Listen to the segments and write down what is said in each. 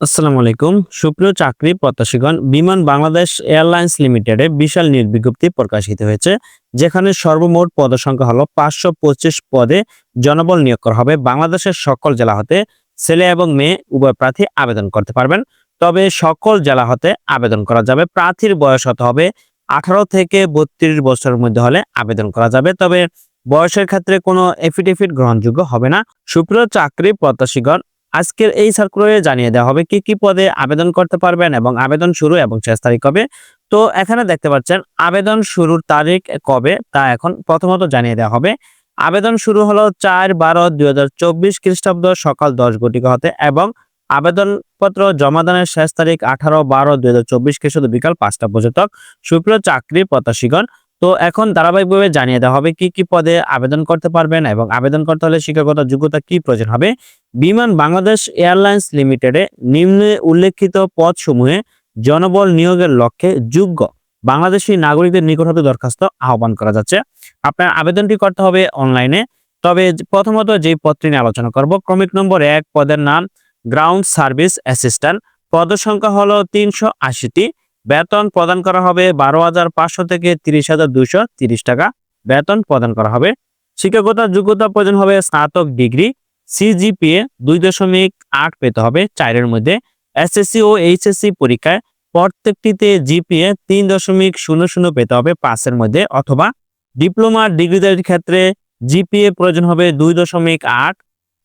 আসসালামু আলাইকুম। সুপ্রিয় চাকরি প্রত্যাশীগণ, বিমান বাংলাদেশ এয়ারলাইন্স লিমিটেডে বিশাল নিয়োগ বিজ্ঞপ্তি প্রকাশিত হয়েছে, যেখানে সর্বমোট পদ সংখ্যা হলো পাঁচশো পঁচিশ পদে জনবল নিয়োগ করা হবে। বাংলাদেশের সকল জেলা হতে ছেলে এবং মেয়ে উভয় প্রার্থী আবেদন করতে পারবেন। তবে সকল জেলা হতে আবেদন করা যাবে। প্রার্থীর বয়স হতে হবে আঠারো থেকে বত্রিশ বছরের মধ্যে হলে আবেদন করা যাবে। তবে বয়সের ক্ষেত্রে কোনো এফিডেভিট গ্রহণযোগ্য হবে না। সুপ্রিয় চাকরি প্রত্যাশীগণ আজকের এই সার্কুলারে জানিয়ে দেওয়া হবে কি কি পদে আবেদন করতে পারবেন এবং আবেদন শুরু এবং শেষ তারিখ কবে। তো এখানে দেখতে পাচ্ছেন, আবেদন শুরুর তারিখ কবে তা এখন প্রথমত জানিয়ে দেওয়া হবে। আবেদন শুরু হলো চার বারো দুই হাজার চব্বিশ খ্রিস্টাব্দ সকাল দশ ঘটিকা হতে এবং আবেদনপত্র জমাদানের শেষ তারিখ আঠারো বারো দুই হাজার চব্বিশ খ্রিস্টাব্দ বিকাল পাঁচটা পর্যন্ত। সুপ্রিয় চাকরি প্রত্যাশীগণ তো এখন ধারাবাহিকভাবে জানিয়ে দেওয়া হবে কি কি পদে আবেদন করতে পারবেন এবং আবেদন করতে হলে শিক্ষাগত যোগ্যতা কি প্রয়োজন হবে। বিমান বাংলাদেশ এয়ারলাইন্স লিমিটেডে নিম্নে উল্লেখিত পদসমূহে জনবল নিয়োগের লক্ষ্যে যোগ্য বাংলাদেশি নাগরিকদের নিকট হতে দরখাস্ত আহ্বান করা যাচ্ছে। আপনার আবেদনটি করতে হবে অনলাইনে। তবে প্রথমত যে পদটি নিয়ে আলোচনা করব, ক্রমিক নম্বর এক পদের নাম, গ্রাউন্ড সার্ভিস অ্যাসিস্ট্যান্ট। পদ সংখ্যা হলো তিনশো আশিটি। বেতন প্রদান করা হবে বারো হাজার পাঁচশো থেকে তিরিশ হাজার দুশো তিরিশ টাকা। বেতন প্রদান করা হবে। শিক্ষাগত যোগ্যতা প্রয়োজন হবে স্নাতক ডিগ্রি। সিজিপিএ দুই দশমিক আট পেতে হবে চারের মধ্যে। এসএসসি ও এইচএসসি পরীক্ষায় প্রত্যেকটিতে জিপিএ তিন দশমিক শূন্য শূন্য পেতে হবে পাঁচের মধ্যে অথবা ডিপ্লোমা ডিগ্রিদের ক্ষেত্রে জিপিএ প্রয়োজন হবে দুই দশমিক আট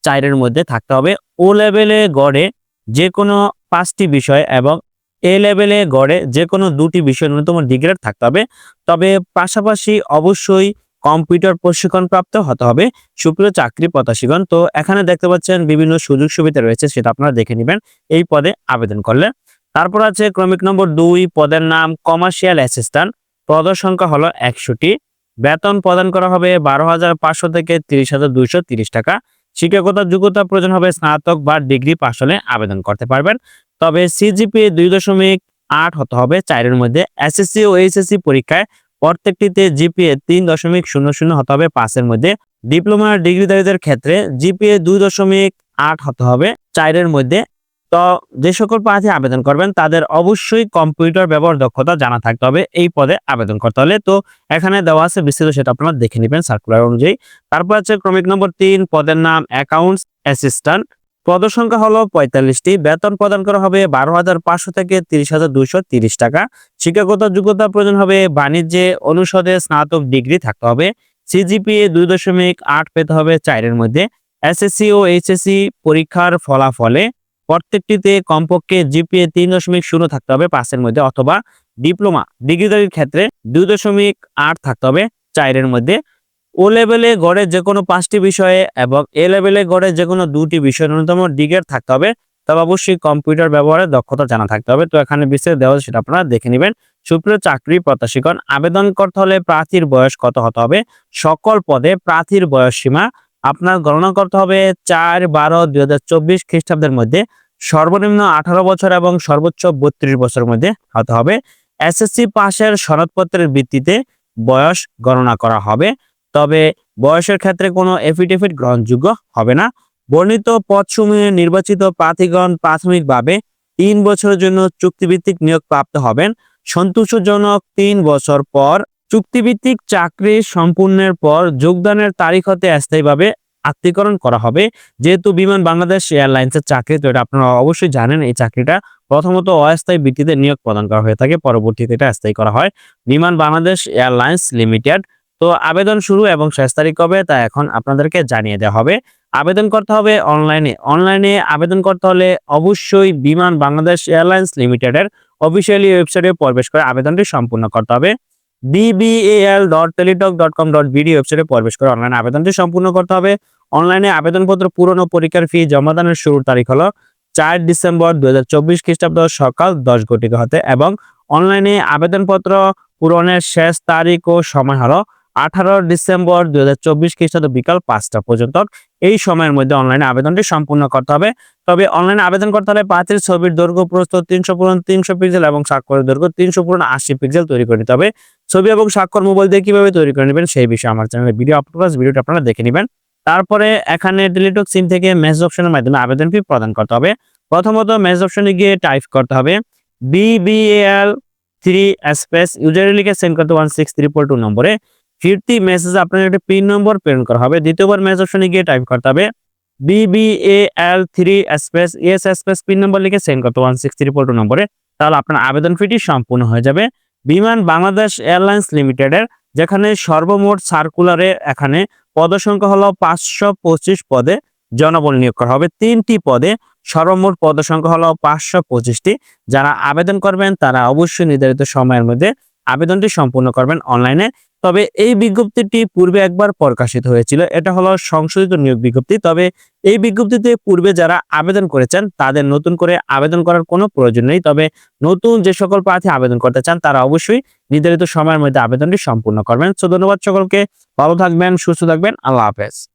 চারের মধ্যে থাকতে হবে। ও লেভেলে গড়ে যে কোনো পাঁচটি বিষয় এবং এ লেভেলে গড়ে যে কোনো দুটি বিষয় ন্যূনতম ডিগ্রেড থাকতে হবে। তবে পাশাপাশি অবশ্যই কম্পিউটার প্রশিক্ষণ প্রাপ্ত হতে হবে। সুপ্রিয় চাকরি প্রত্যাশীগণ, তো এখানে দেখতে পাচ্ছেন বিভিন্ন সুযোগ সুবিধা রয়েছে, সেটা আপনারা দেখে নেবেন এই পদে আবেদন করলে। তারপর আছে ক্রমিক নম্বর দুই, পদের নাম কমার্শিয়াল অ্যাসিস্ট্যান্ট পদের সংখ্যা হলো একশোটি বেতন প্রদান করা হবে বারো হাজার পাঁচশো থেকে তিরিশ হাজার দুইশো তিরিশ টাকা। শিক্ষাগত যোগ্যতা প্রয়োজন হবে স্নাতক বা ডিগ্রি পাশ হলে আবেদন করতে পারবেন। তবে সিজিপি দুই দশমিক আট হতে হবে। চারের মধ্যে এসএসসি ও এইচএসসি পরীক্ষায় প্রত্যেকটিতে জিপিএ তিন দশমিক শূন্য শূন্য হতে হবে। পাঁচের মধ্যে ডিপ্লোমা ডিগ্রিধারীদের ক্ষেত্রে জিপিএ দুই দশমিক আট হতে হবে। চারের মধ্যে তো যে সকল প্রার্থী আবেদন করবেন, তাদের অবশ্যই কম্পিউটার ব্যবহার দক্ষতা জানা থাকতে হবে এই পদে আবেদন করতে হলে। তো এখানে দেওয়া আছে বিস্তৃত সেটা আপনারা দেখে নেবেন সার্কুলার অনুযায়ী। তারপর আছে ক্রমিক নম্বর তিন, পদের নাম অ্যাকাউন্টস অ্যাসিস্ট্যান্ট পদ সংখ্যা হলো পঁয়তাল্লিশটি। বেতন প্রদান করা হবে বারো হাজার পাঁচশো থেকে তিরিশ হাজার দুইশো তিরিশ টাকা। শিক্ষাগত যোগ্যতা প্রয়োজন হবে বাণিজ্যে অনুষদে স্নাতক ডিগ্রি থাকতে হবে। সিজিপিএ দুই দশমিক আট পেতে হবে চারের মধ্যে। এসএসসি ও এইচএসসি পরীক্ষার ফলাফলে প্রত্যেকটিতে কমপক্ষে জিপিএ তিন দশমিক শূন্য থাকতে হবে পাঁচের মধ্যে অথবা ডিপ্লোমা ডিগ্রিধারীর ক্ষেত্রে দুই দশমিক আট থাকতে হবে চারের মধ্যে। ও লেভেলে গড়ে যে কোনো পাঁচটি বিষয়ে এবং এ লেভেলে গড়ে যে কোনো দুটি বিষয়ে ন্যূনতম ডিগ্রেড থাকতে হবে। তবে অবশ্যই কম্পিউটার ব্যবহারে দক্ষতা জানা থাকতে হবে। তো এখানে বিস্তারিত দেওয়া সেটা আপনারা দেখে নেবেন। সুপ্রিয় চাকরি প্রত্যাশীগণ, আবেদন করতে হলে প্রার্থীর বয়স কত হতে হবে? সকল পদে প্রার্থীর বয়স সীমা আপনার গণনা করতে হবে চার বারো দুই হাজার চব্বিশ খ্রিস্টাব্দের মধ্যে। সর্বনিম্ন আঠারো বছর এবং সর্বোচ্চ বত্রিশ বছরের মধ্যে হতে হবে। এসএসসি পাশের সনদপত্রের ভিত্তিতে বয়স গণনা করা হবে। তবে বয়সের ক্ষেত্রে কোনো এফিডেভিট গ্রহণযোগ্য হবে না। বর্ণিত পদসমূহে নির্বাচিত প্রার্থীগণ প্রাথমিকভাবে তিন বছরের জন্য চুক্তিভিত্তিক নিয়োগ প্রাপ্ত হবেন। সন্তোষজনক তিন বছর পর চুক্তিভিত্তিক চাকরি সম্পূর্ণের পর যোগদানের তারিখ হতে স্থায়ীভাবে আত্মীকরণ করা হবে। যেহেতু বিমান বাংলাদেশ এয়ারলাইন্সের চাকরি, তো এটা আপনারা অবশ্যই জানেন এই চাকরিটা প্রথমত অস্থায়ী ভিত্তিতে নিয়োগ প্রদান করা হয়ে থাকে, পরবর্তীতে এটা স্থায়ী করা হয়। বিমান বাংলাদেশ এয়ারলাইন্স লিমিটেড তো আবেদন শুরু এবং শেষ তারিখ কবে তা এখন আপনাদেরকে জানিয়ে দেওয়া হবে। আবেদন করতে হবে অনলাইনে। অনলাইনে আবেদন করতে হলে অবশ্যই বিমান বাংলাদেশ এয়ারলাইন্স লিমিটেডের অফিসিয়ালি ওয়েবসাইটে প্রবেশ করে আবেদনটি সম্পূর্ণ করতে হবে। DBL dot Teletalk dot com dot BD ওয়েবসাইটে প্রবেশ করে অনলাইনে আবেদনটি সম্পূর্ণ করতে হবে। অনলাইনে আবেদনপত্র পূরণ ও পরীক্ষার ফি জমাদানের শুরুর তারিখ হলো চার ডিসেম্বর দু হাজার চব্বিশ খ্রিস্টাব্দ সকাল দশ ঘটিকা হতে এবং অনলাইনে আবেদনপত্র পূরণের শেষ তারিখ ও সময় হলো আঠারো ডিসেম্বর দুই হাজার চব্বিশ খ্রিস্টাব্দ বিকাল পাঁচটা পর্যন্ত এই সময়ের মধ্যে অনলাইনে আবেদনটি সম্পূর্ণ করতে হবে। তবে অনলাইনে আবেদন করতে হলে পাঁচের ছবির দৈর্ঘ্য প্রস্থ তিনশো পূরণ তিনশো পিক্সেল এবং স্বাক্ষরের দৈর্ঘ্য তিনশো পূরণ আশি পিক্সেল তৈরি করে নিতে হবে। ছবি এবং স্বাক্ষর মোবাইল দিয়ে কীভাবে তৈরি করে নেবেন সেই বিষয়ে আমার চ্যানেলে ভিডিও আপলোড করা ভিডিওটা আপনারা দেখে নেবেন। তারপরে এখানে টেলিটক সিম থেকে মেসেজ অপশনের মাধ্যমে আবেদন ফি প্রদান করতে হবে। প্রথমত মেসেজ অপশনে গিয়ে টাইপ করতে হবে বিবিএল থ্রি স্পেস ইউজারে লিখে সেন্ড করতে one six three four two নম্বরে। ফিরতি মেসেজ আপনার একটা পিন নম্বর প্রেরণ করা হবে। দ্বিতীয়বার মেসেজ অপশনে গিয়ে টাইপ করতে হবে BBL three space S space PIN number লিখে সেন্ড করতে one six three four two নম্বরে। তাহলে আপনার আবেদন ফিটি সম্পূর্ণ হয়ে যাবে। বিমান বাংলাদেশ এয়ারলাইন্স লিমিটেডের যেখানে সর্বমোট সার্কুলারে এখানে পদসংখ্যা হলো পাঁচশো পঁচিশ পদে জনবল নিয়োগ করা হবে। তিনটি পদে সর্বমোট পদসংখ্যা হলো পাঁচশো পঁচিশটি। যারা আবেদন করবেন তারা অবশ্যই নির্ধারিত সময়ের মধ্যে আবেদনটি সম্পূর্ণ করবেন অনলাইনে। তবে এই বিজ্ঞপ্তিটি পূর্বে একবার প্রকাশিত হয়েছিল। এটা হলো সংশোধিত নিয়োগ বিজ্ঞপ্তি। তবে এই বিজ্ঞপ্তিতে পূর্বে যারা আবেদন করেছেন, তাদের নতুন করে আবেদন করার কোনো প্রয়োজন নেই। তবে নতুন যে সকল প্রার্থী আবেদন করতে চান, তারা অবশ্যই নির্ধারিত সময়ের মধ্যে আবেদনটি সম্পূর্ণ করবেন। তো ধন্যবাদ সকলকে। ভালো থাকবেন, সুস্থ থাকবেন। আল্লাহ হাফেজ।